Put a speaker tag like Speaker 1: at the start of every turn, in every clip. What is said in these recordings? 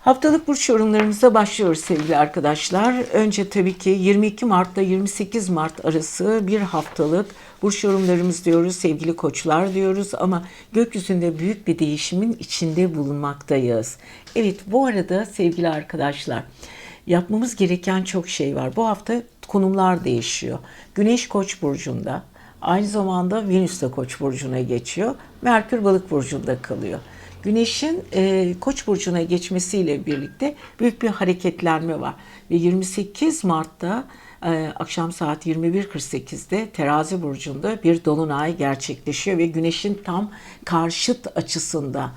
Speaker 1: Haftalık burç yorumlarımıza başlıyoruz sevgili arkadaşlar. Önce tabii ki 22 Mart'ta 28 Mart arası bir haftalık burç yorumlarımız diyoruz, sevgili koçlar diyoruz ama gökyüzünde büyük bir değişimin içinde bulunmaktayız. Evet bu arada sevgili arkadaşlar yapmamız gereken çok şey var. Bu hafta konumlar değişiyor. Güneş Koç burcunda, aynı zamanda Venüs de Koç burcuna geçiyor. Merkür Balık burcunda kalıyor. Güneşin e, Koç burcuna geçmesiyle birlikte büyük bir hareketlenme var. Ve 28 Mart'ta e, akşam saat 21.48'de Terazi burcunda bir dolunay gerçekleşiyor ve Güneşin tam karşıt açısında.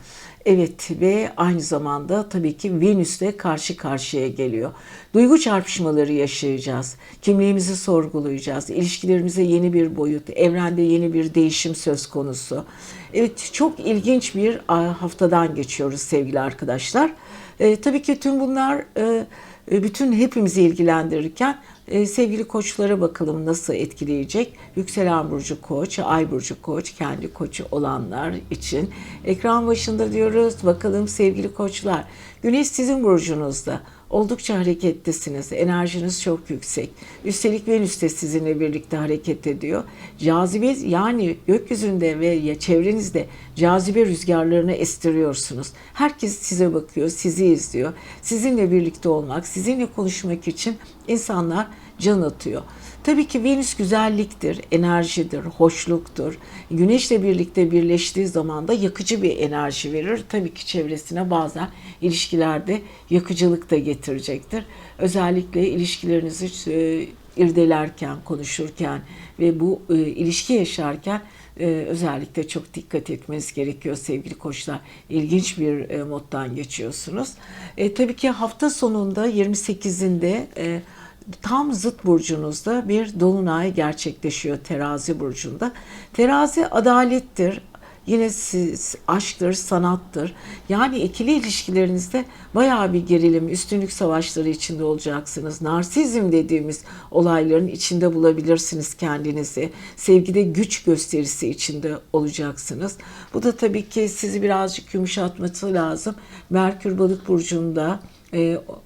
Speaker 1: Evet ve aynı zamanda tabii ki Venüs'le karşı karşıya geliyor. Duygu çarpışmaları yaşayacağız. Kimliğimizi sorgulayacağız. İlişkilerimize yeni bir boyut, evrende yeni bir değişim söz konusu. Evet çok ilginç bir haftadan geçiyoruz sevgili arkadaşlar. E, tabii ki tüm bunlar e, bütün hepimizi ilgilendirirken e, sevgili koçlara bakalım nasıl etkileyecek. Yükselen burcu koç, ay burcu koç, kendi koçu olanlar için. Ekran başında diyoruz bakalım sevgili koçlar. Güneş sizin burcunuzda. Oldukça hareketlisiniz. Enerjiniz çok yüksek. Üstelik Venüs de sizinle birlikte hareket ediyor. Cazibe yani gökyüzünde ve çevrenizde cazibe rüzgarlarını estiriyorsunuz. Herkes size bakıyor, sizi izliyor. Sizinle birlikte olmak, sizinle konuşmak için insanlar can atıyor. Tabii ki Venüs güzelliktir, enerjidir, hoşluktur. Güneşle birlikte birleştiği zaman da yakıcı bir enerji verir. Tabii ki çevresine bazen ilişkilerde yakıcılık da getirecektir. Özellikle ilişkilerinizi e, irdelerken, konuşurken ve bu e, ilişki yaşarken e, özellikle çok dikkat etmeniz gerekiyor sevgili koçlar. İlginç bir moddan geçiyorsunuz. E, tabii ki hafta sonunda 28'inde e, tam zıt burcunuzda bir dolunay gerçekleşiyor terazi burcunda. Terazi adalettir, yine siz, aşktır, sanattır. Yani ikili ilişkilerinizde bayağı bir gerilim, üstünlük savaşları içinde olacaksınız. Narsizm dediğimiz olayların içinde bulabilirsiniz kendinizi. Sevgide güç gösterisi içinde olacaksınız. Bu da tabii ki sizi birazcık yumuşatması lazım. Merkür Balık burcunda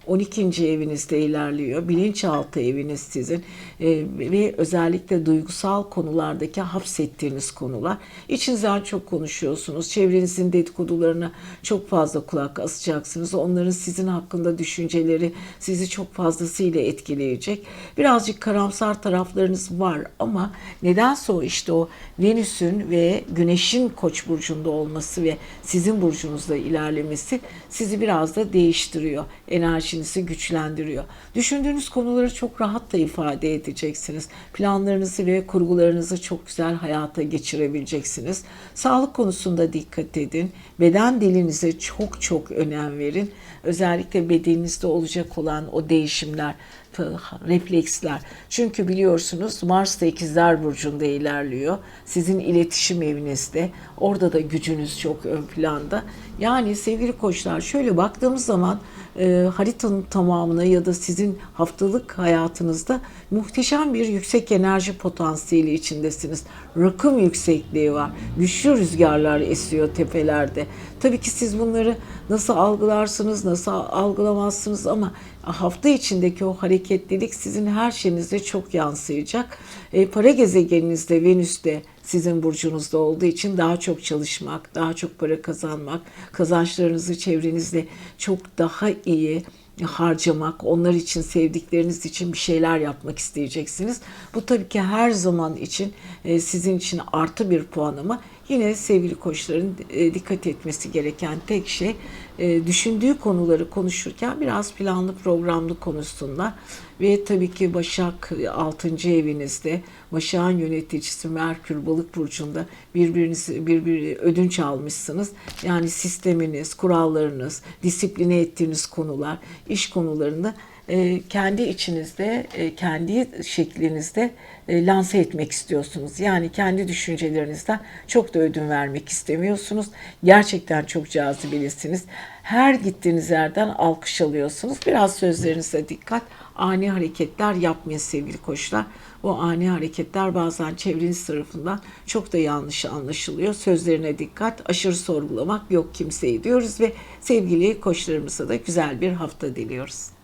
Speaker 1: 12. Ee, evinizde ilerliyor. Bilinçaltı eviniz sizin ee, ve özellikle duygusal konulardaki hapsettiğiniz konular. İçinizden çok konuşuyorsunuz. Çevrenizin dedikodularına çok fazla kulak asacaksınız. Onların sizin hakkında düşünceleri sizi çok fazlasıyla etkileyecek. Birazcık karamsar taraflarınız var ama nedense o işte o Venüs'ün ve Güneş'in Koç burcunda olması ve sizin burcunuzda ilerlemesi sizi biraz da değiştiriyor enerjinizi güçlendiriyor. Düşündüğünüz konuları çok rahat da ifade edeceksiniz. Planlarınızı ve kurgularınızı çok güzel hayata geçirebileceksiniz. Sağlık konusunda dikkat edin. Beden dilinize çok çok önem verin. Özellikle bedeninizde olacak olan o değişimler, refleksler. Çünkü biliyorsunuz Mars da ikizler burcunda ilerliyor. Sizin iletişim evinizde. Orada da gücünüz çok ön planda. Yani sevgili koçlar şöyle baktığımız zaman e, haritanın tamamına ya da sizin haftalık hayatınızda muhteşem bir yüksek enerji potansiyeli içindesiniz. Rakım yüksekliği var. Güçlü rüzgarlar esiyor tepelerde. Tabii ki siz bunları nasıl algılarsınız, nasıl algılamazsınız ama hafta içindeki o hareketlilik sizin her şeyinizde çok yansıyacak. E, para gezegeninizde Venüs'te sizin burcunuzda olduğu için daha çok çalışmak, daha çok para kazanmak, kazançlarınızı çevrenizde çok daha iyi harcamak, onlar için sevdikleriniz için bir şeyler yapmak isteyeceksiniz. Bu tabii ki her zaman için e, sizin için artı bir puan ama yine sevgili koçların e, dikkat etmesi gereken tek şey e, düşündüğü konuları konuşurken biraz planlı programlı konuşsunlar. Ve tabii ki Başak 6. evinizde Başak'ın yöneticisi Merkür Balık burcunda birbirinizi birbiri ödünç almışsınız. Yani sisteminiz, kurallarınız, disipline ettiğiniz konular, iş konularında e, kendi içinizde, e, kendi şeklinizde e, lanse etmek istiyorsunuz. Yani kendi düşüncelerinizden çok da ödün vermek istemiyorsunuz. Gerçekten çok cazibelisiniz. Her gittiğiniz yerden alkış alıyorsunuz. Biraz sözlerinize dikkat ani hareketler yapmayın sevgili koçlar. bu ani hareketler bazen çevreniz tarafından çok da yanlış anlaşılıyor. Sözlerine dikkat, aşırı sorgulamak yok kimseyi diyoruz ve sevgili koçlarımıza da güzel bir hafta diliyoruz.